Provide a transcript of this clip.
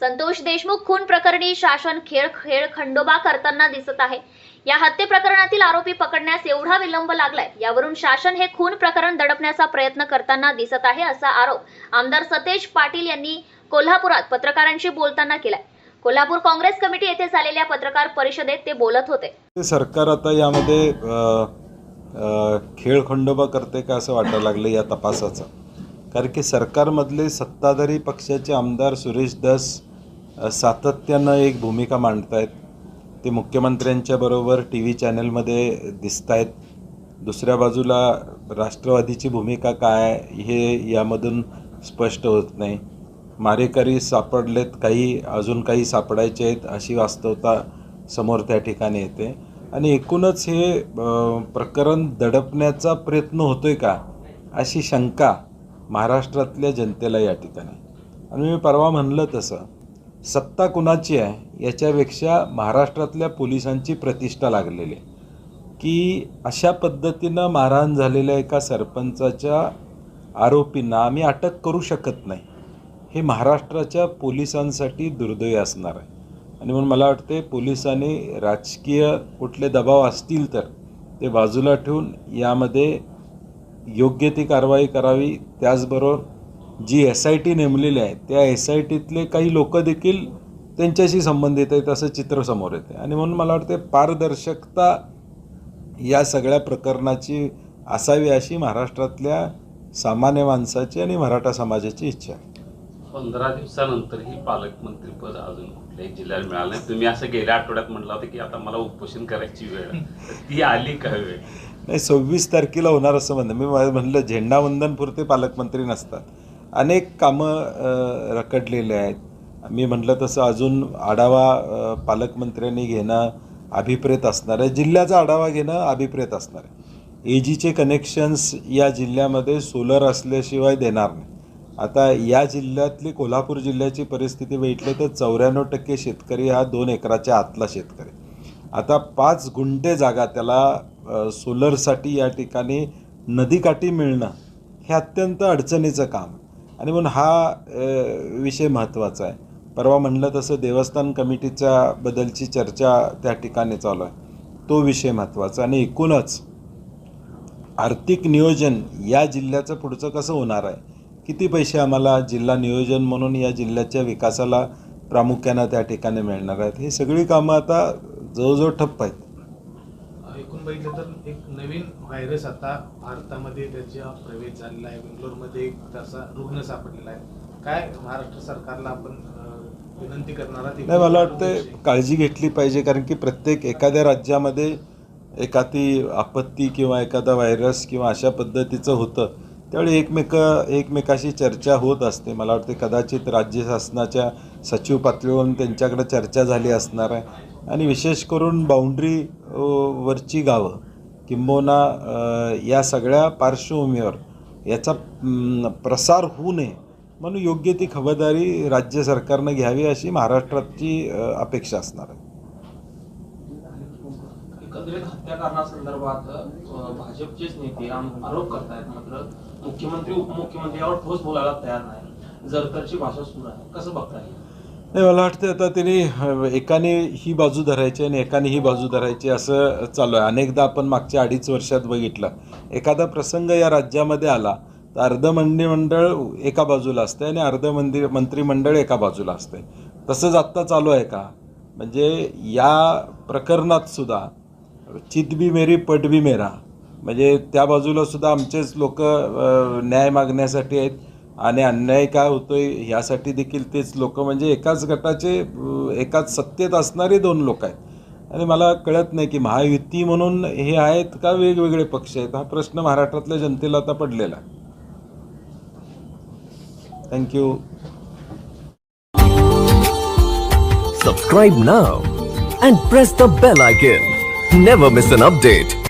संतोष देशमुख खून प्रकरणी शासन खेळ खेळ खंडोबा करताना दिसत आहे. या हत्ये प्रकरणातील आरोपी पकडण्यास एवढा विलंब लागलाय यावरून शासन हे खून प्रकरण दडपण्याचा प्रयत्न करताना दिसत आहे असा आरोप आमदार सतेज पाटील यांनी कोल्हापुरात पत्रकारांशी बोलताना केलाय. कोल्हापूर काँग्रेस कमिटी येथे झालेल्या पत्रकार परिषदेत ते बोलत होते. सरकार आता यामध्ये खेळ खंडोबा करते का असं वाटायला लागलं या तपासाचं. कारण की सरकारमधले सत्ताधारी पक्षाचे आमदार सुरेश दस सातत्यानं एक भूमिका मांडत आहेत ते मुख्यमंत्र्यांच्या बरोबर टी व्ही चॅनलमध्ये दिसत आहेत दुसऱ्या बाजूला राष्ट्रवादीची भूमिका काय हे यामधून स्पष्ट होत नाही. मारेकरी सापडलेत काही अजून काही सापडायचे आहेत अशी वास्तवता समोर त्या ठिकाणी येते. आणि एकूणच हे प्रकरण दडपण्याचा प्रयत्न होतोय का अशी शंका महाराष्ट्रातल्या जनतेला या ठिकाणी. आणि मी परवा म्हणलं तसं सत्ता कुणाची आहे याच्यापेक्षा महाराष्ट्रातल्या पोलिसांची प्रतिष्ठा लागलेली आहे. की अशा पद्धतीनं मारहाण झालेल्या एका सरपंचाच्या आरोपींना आम्ही अटक करू शकत नाही. हे महाराष्ट्राच्या पोलिसांसाठी दुर्दैवी असणार आहे. आणि म्हणून मला वाटते पोलिसांनी राजकीय कुठले दबाव असतील तर ते बाजूला ठेवून यामध्ये योग्य ती कारवाई करावी. त्याचबरोबर जी एस आय टी नेमलेली आहे त्या एस आय टीतले काही लोक देखील त्यांच्याशी संबंधित आहेत असं चित्र समोर येते. आणि म्हणून मला वाटते पारदर्शकता या सगळ्या प्रकरणाची असावी अशी महाराष्ट्रातल्या सामान्य माणसाची आणि मराठा समाजाची इच्छा आहे. पंधरा दिवसानंतरही पालकमंत्रीपद अजून कुठल्याही जिल्ह्याला मिळालं नाही. तुम्ही असं गेल्या आठवड्यात म्हटलं होतं की आता मला उपोषण करायची वेळ ती आली का वेळ? नाही सव्वीस तारखेला होणार असं म्हणणं. मी मा- म्हणलं झेंडावंदनपुरते पालकमंत्री नसतात. अनेक कामं रखडलेले आहेत. मी म्हटलं तसं अजून आढावा पालकमंत्र्यांनी घेणं अभिप्रेत असणार आहे. जिल्ह्याचा आढावा घेणं अभिप्रेत असणार आहे. ए जीचे कनेक्शन्स या जिल्ह्यामध्ये सोलर असल्याशिवाय देणार नाही. आता या जिल्ह्यातली कोल्हापूर जिल्ह्याची परिस्थिती भेटली तर चौऱ्याण्णव टक्के शेतकरी हा दोन एकराच्या आतला शेतकरी आता पाच गुंठे जागा त्याला सोलरसाठी या ठिकाणी नदीकाठी मिळणं हे अत्यंत अडचणीचं काम आणि म्हणून हा विषय महत्त्वाचा आहे. परवा म्हणलं तसं देवस्थान कमिटीच्या बद्दलची चर्चा त्या ठिकाणी चालू आहे. तो विषय महत्त्वाचा आणि एकूणच आर्थिक नियोजन या जिल्ह्याचं पुढचं कसं होणार आहे? किती पैसे आम्हाला जिल्हा नियोजन म्हणून या जिल्ह्याच्या विकासाला प्रामुख्यानं त्या ठिकाणी मिळणार आहेत? ही सगळी कामं आता जवळजवळ ठप्प आहेत. बघितलं तर एक नवीन व्हायरस आता भारतामध्ये त्याचा प्रवेश झालेला आहे. बेंगलोरमध्ये एक त्याचा रुग्ण सापडलेला आहे. काय महाराष्ट्र सरकारला आपण विनंती करणार आहात? नाही मला वाटतं काळजी घेतली पाहिजे कारण की प्रत्येक एखाद्या राज्यामध्ये एखादी आपत्ती किंवा एखादा व्हायरस किंवा अशा पद्धतीचं होतं. त्यावेळी एकमेक एकमेकाशी चर्चा होत असते. मला वाटते कदाचित राज्य शासनाच्या सचिव पातळीवरून त्यांच्याकडे चर्चा झाली असणार आहे. आणि विशेष करून बाउंड्री वरची गावं किंबहुना या सगळ्या पार्श्वभूमीवर याचा प्रसार होऊ नये म्हणून योग्य ती खबरदारी राज्य सरकारनं घ्यावी अशी महाराष्ट्राची अपेक्षा असणार आहे. एकंदरीत हत्याकांडासंदर्भात भाजपचेच नेते आम- आरोप करतायत मात्र मुख्यमंत्री उपमुख्यमंत्री यावर ठोस बोलायला तयार नाही. जरतरची भाषा सुरू आहे. कसं बघता येईल नाही मला वाटतं आता त्यांनी एकाने ही बाजू धरायची आणि एकाने ही बाजू धरायची असं चालू आहे. अनेकदा आपण मागच्या अडीच वर्षात बघितलं. एखादा प्रसंग या राज्यामध्ये आला तर अर्ध मंत्रिमंडळ एका बाजूला असते आणि अर्ध मंदिर मंत्रिमंडळ एका बाजूला असते तसंच आत्ता चालू आहे का? म्हणजे या प्रकरणात सुद्धा चित बी मेरी पट बी मेरा म्हणजे त्या बाजूला सुद्धा आमचेच लोक न्याय मागण्यासाठी आहेत. आणि अन्याय काय होतोय ह्यासाठी देखील तेच लोक म्हणजे एकाच गटाचे एकाच सत्तेत असणारे दोन लोक आहेत. आणि मला कळत नाही की महायुती म्हणून हे आहेत का वेगवेगळे पक्ष आहेत? हा प्रश्न महाराष्ट्रातल्या जनतेला आता पडलेला आहे. Thank you subscribe now and press the bell icon never miss an update